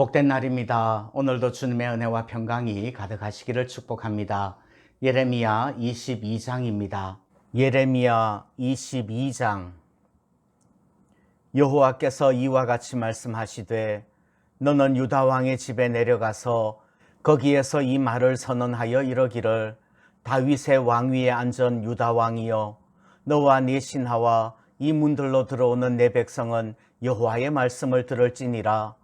복된 날입니다. 오늘도 주님의 은혜와 평강이 가득하시기를 축복합니다. 예레미야 22장입니다. 예레미야 22장 여호와께서 이와 같이 말씀하시되 너는 유다 왕의 집에 내려가서 거기에서 이 말을 선언하여 이러기를 다윗의 왕위에 앉은 유다 왕이여 너와 네 신하와 이 문들로 들어오는 내 백성은 여호와의 말씀을 들을지니라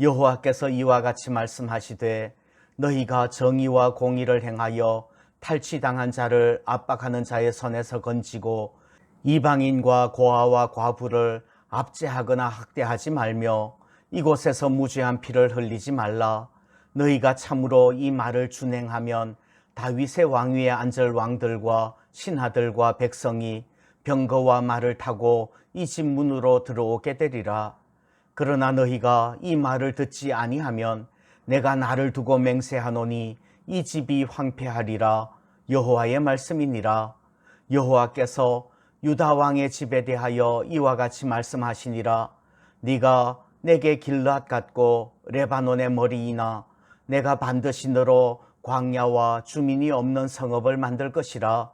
여호와께서 이와 같이 말씀하시되 너희가 정의와 공의를 행하여 탈취당한 자를 압박하는 자의 손에서 건지고 이방인과 고아와 과부를 압제하거나 학대하지 말며 이곳에서 무죄한 피를 흘리지 말라. 너희가 참으로 이 말을 준행하면 다윗의 왕위에 앉을 왕들과 신하들과 백성이 병거와 말을 타고 이 집 문으로 들어오게 되리라 그러나 너희가 이 말을 듣지 아니하면 내가 나를 두고 맹세하노니 이 집이 황폐하리라. 여호와의 말씀이니라. 여호와께서 유다 왕의 집에 대하여 이와 같이 말씀하시니라. 네가 내게 길앗 같고 레바논의 머리이나 내가 반드시 너로 광야와 주민이 없는 성읍을 만들 것이라.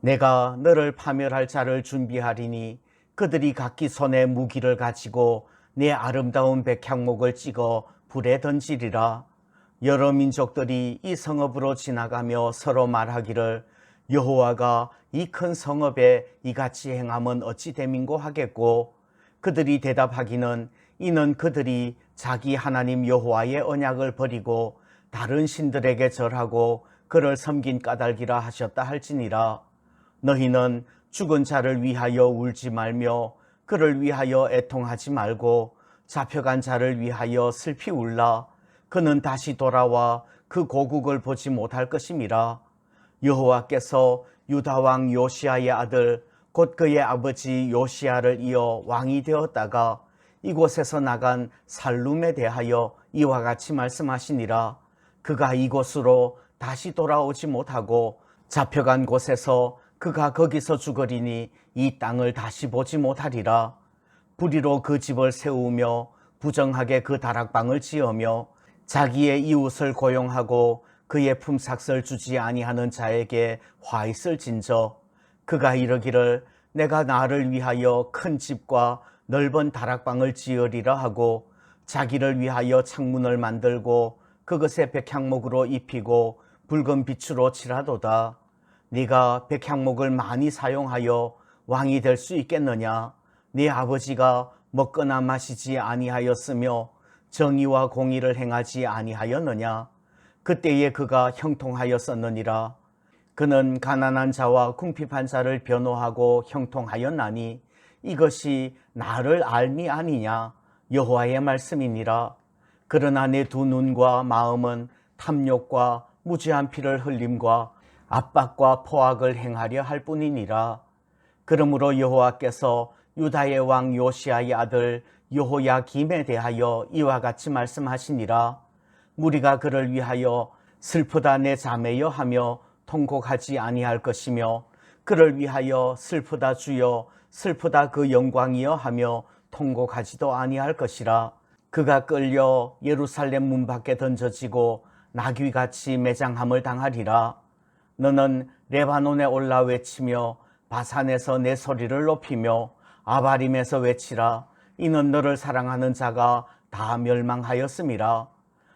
내가 너를 파멸할 자를 준비하리니 그들이 각기 손에 무기를 가지고 내 아름다운 백향목을 찍어 불에 던지리라. 여러 민족들이 이 성읍으로 지나가며 서로 말하기를 여호와가 이 큰 성읍에 이같이 행함은 어찌 됨인고 하겠고 그들이 대답하기는 이는 그들이 자기 하나님 여호와의 언약을 버리고 다른 신들에게 절하고 그를 섬긴 까닭이라 하셨다 할지니라 너희는 죽은 자를 위하여 울지 말며 그를 위하여 애통하지 말고 잡혀간 자를 위하여 슬피 울라. 그는 다시 돌아와 그 고국을 보지 못할 것임이라. 여호와께서 유다 왕 요시아의 아들 곧 그의 아버지 요시아를 이어 왕이 되었다가 이곳에서 나간 살룸에 대하여 이와 같이 말씀하시니라. 그가 이곳으로 다시 돌아오지 못하고 잡혀간 곳에서 그가 거기서 죽으리니 이 땅을 다시 보지 못하리라. 불의로 그 집을 세우며 부정하게 그 다락방을 지으며 자기의 이웃을 고용하고 그의 품삯을 주지 아니하는 자에게 화 있을 진저 그가 이르기를 내가 나를 위하여 큰 집과 넓은 다락방을 지으리라 하고 자기를 위하여 창문을 만들고 그것에 백향목으로 입히고 붉은 빛으로 칠하도다. 네가 백향목을 많이 사용하여 왕이 될 수 있겠느냐? 네 아버지가 먹거나 마시지 아니하였으며 정의와 공의를 행하지 아니하였느냐? 그때에 그가 형통하였었느니라. 그는 가난한 자와 궁핍한 자를 변호하고 형통하였나니 이것이 나를 알미 아니냐? 여호와의 말씀이니라. 그러나 내 두 눈과 마음은 탐욕과 무지한 피를 흘림과 압박과 포악을 행하려 할 뿐이니라. 그러므로 여호와께서 유다의 왕 요시아의 아들 여호야김에 대하여 이와 같이 말씀하시니라. 무리가 그를 위하여 슬프다 내 자매여 하며 통곡하지 아니할 것이며 그를 위하여 슬프다 주여 슬프다 그 영광이여 하며 통곡하지도 아니할 것이라. 그가 끌려 예루살렘 문 밖에 던져지고 나귀같이 매장함을 당하리라. 너는 레바논에 올라 외치며 바산에서 내 소리를 높이며 아바림에서 외치라. 이는 너를 사랑하는 자가 다 멸망하였음이라.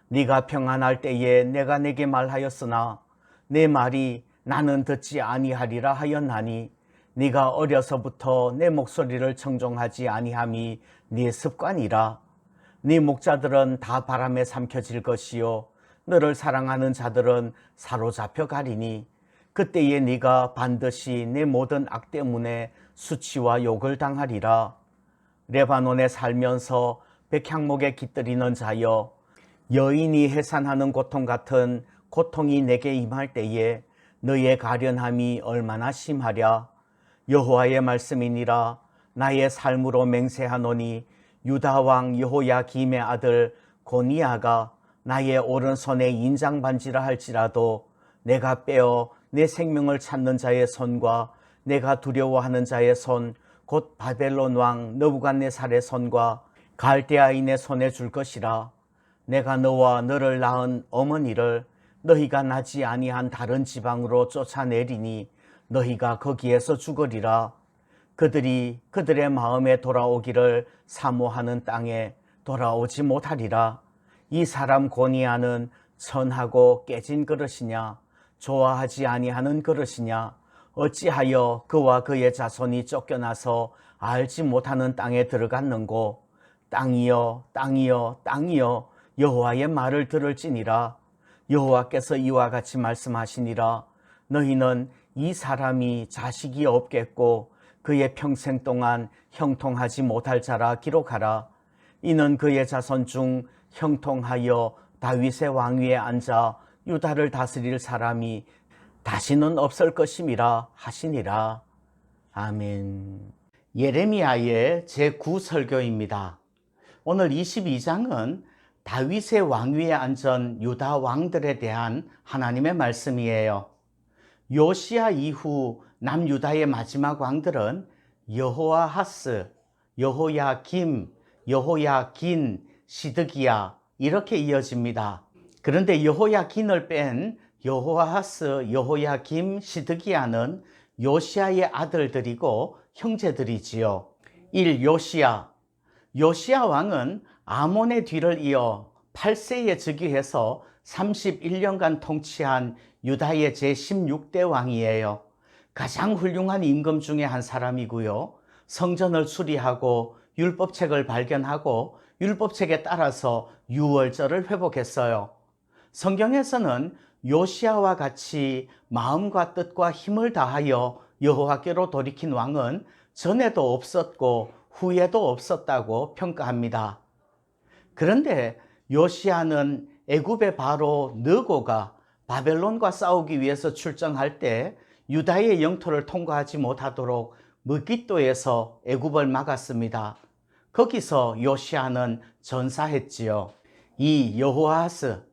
네가 평안할 때에 내가 내게 말하였으나 내 말이 나는 듣지 아니하리라 하였나니 네가 어려서부터 내 목소리를 청종하지 아니함이 네 습관이라. 네 목자들은 다 바람에 삼켜질 것이요 너를 사랑하는 자들은 사로잡혀 가리니 그때에 네가 반드시 내 모든 악 때문에 수치와 욕을 당하리라. 레바논에 살면서 백향목에 깃들이는 자여 여인이 해산하는 고통 같은 고통이 내게 임할 때에 너의 가련함이 얼마나 심하랴 여호와의 말씀이니라 나의 삶으로 맹세하노니 유다 왕 여호야김의 아들 고니아가 나의 오른손에 인장 반지라 할지라도 내가 빼어 내 생명을 찾는 자의 손과 내가 두려워하는 자의 손 곧 바벨론 왕 너부갓네살의 손과 갈대아인의 손에 줄 것이라 내가 너와 너를 낳은 어머니를 너희가 나지 아니한 다른 지방으로 쫓아내리니 너희가 거기에서 죽으리라. 그들이 그들의 마음에 돌아오기를 사모하는 땅에 돌아오지 못하리라. 이 사람 고니아는 천하고 깨진 그릇이냐 좋아하지 아니하는 그릇이냐? 어찌하여 그와 그의 자손이 쫓겨나서 알지 못하는 땅에 들어갔는고? 땅이여 땅이여 땅이여 여호와의 말을 들을지니라. 여호와께서 이와 같이 말씀하시니라. 너희는 이 사람이 자식이 없겠고 그의 평생 동안 형통하지 못할 자라 기록하라. 이는 그의 자손 중 형통하여 다윗의 왕위에 앉아 유다를 다스릴 사람이 다시는 없을 것임이라 하시니라. 아멘. 예레미야의 제9설교입니다. 오늘 22장은 다윗의 왕위에 앉은 유다 왕들에 대한 하나님의 말씀이에요. 요시아 이후 남유다의 마지막 왕들은 여호와하스, 여호야김, 여호야긴, 시드기야 이렇게 이어집니다. 그런데 여호야긴을 뺀 여호와하스, 여호야김, 시드기야는 요시아의 아들들이고 형제들이지요. 1. 요시아 요시아 왕은 아몬의 뒤를 이어 8세에 즉위해서 31년간 통치한 유다의 제16대 왕이에요. 가장 훌륭한 임금 중에 한 사람이고요. 성전을 수리하고 율법책을 발견하고 율법책에 따라서 유월절을 회복했어요. 성경에서는 요시아와 같이 마음과 뜻과 힘을 다하여 여호와께로 돌이킨 왕은 전에도 없었고 후에도 없었다고 평가합니다. 그런데 요시아는 애굽의 바로 느고가 바벨론과 싸우기 위해서 출정할 때 유다의 영토를 통과하지 못하도록 무기또에서 애굽을 막았습니다. 거기서 요시아는 전사했지요. 이 여호아스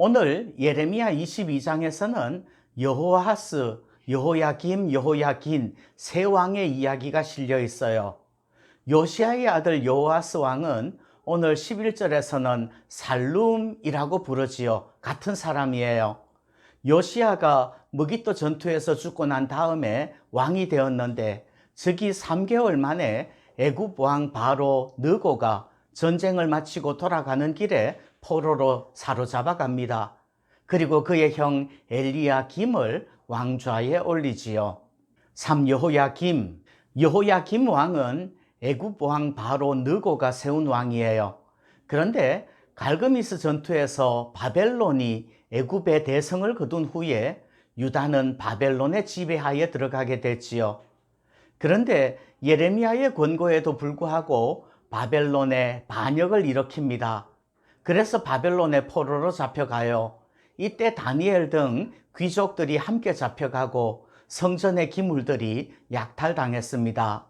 오늘 예레미야 22장에서는 여호아스, 여호야김, 여호야긴 세 왕의 이야기가 실려 있어요. 요시아의 아들 여호아스 왕은 오늘 11절에서는 살룸이라고 부르지요. 같은 사람이에요. 요시아가 무기또 전투에서 죽고 난 다음에 왕이 되었는데 즉위 3개월 만에 애굽 왕 바로 느고가 전쟁을 마치고 돌아가는 길에 포로로 사로잡아 갑니다. 그리고 그의 형 엘리야 김을 왕좌에 올리지요. 3. 여호야 김 여호야 김 왕은 애굽 왕 바로 느고가 세운 왕이에요. 그런데 갈그미스 전투에서 바벨론이 애굽의 대성을 거둔 후에 유다는 바벨론의 지배하에 들어가게 됐지요. 그런데 예레미야의 권고에도 불구하고 바벨론의 반역을 일으킵니다. 그래서 바벨론의 포로로 잡혀가요. 이때 다니엘 등 귀족들이 함께 잡혀가고 성전의 기물들이 약탈당했습니다.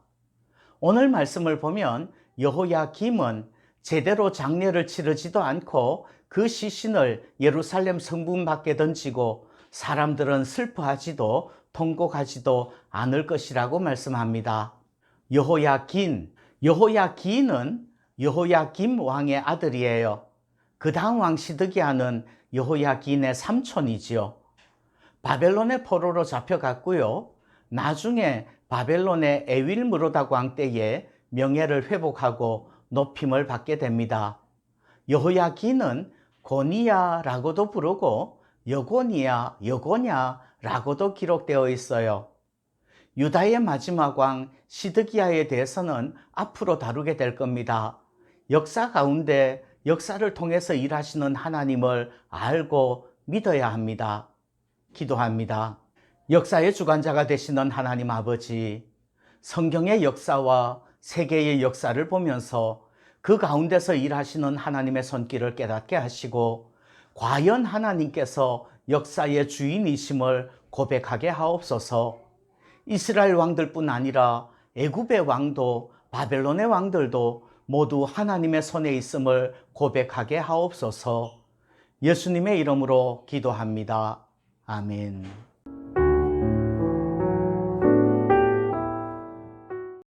오늘 말씀을 보면 여호야 김은 제대로 장례를 치르지도 않고 그 시신을 예루살렘 성문 밖에 던지고 사람들은 슬퍼하지도 통곡하지도 않을 것이라고 말씀합니다. 여호야긴, 여호야긴은 여호야김 왕의 아들이에요. 그 다음 왕 시드기야는 여호야긴의 삼촌이지요. 바벨론의 포로로 잡혀갔고요. 나중에 바벨론의 에윌무로다 왕 때에 명예를 회복하고 높임을 받게 됩니다. 여호야긴은 고니야라고도 부르고 여고니야, 여고냐라고도 기록되어 있어요. 유다의 마지막 왕 시드기야에 대해서는 앞으로 다루게 될 겁니다. 역사 가운데 역사를 통해서 일하시는 하나님을 알고 믿어야 합니다. 기도합니다. 역사의 주관자가 되시는 하나님 아버지, 성경의 역사와 세계의 역사를 보면서 그 가운데서 일하시는 하나님의 손길을 깨닫게 하시고, 과연 하나님께서 역사의 주인이심을 고백하게 하옵소서, 이스라엘 왕들뿐 아니라 애굽의 왕도 바벨론의 왕들도 모두 하나님의 손에 있음을 고백하게 하옵소서. 예수님의 이름으로 기도합니다. 아멘.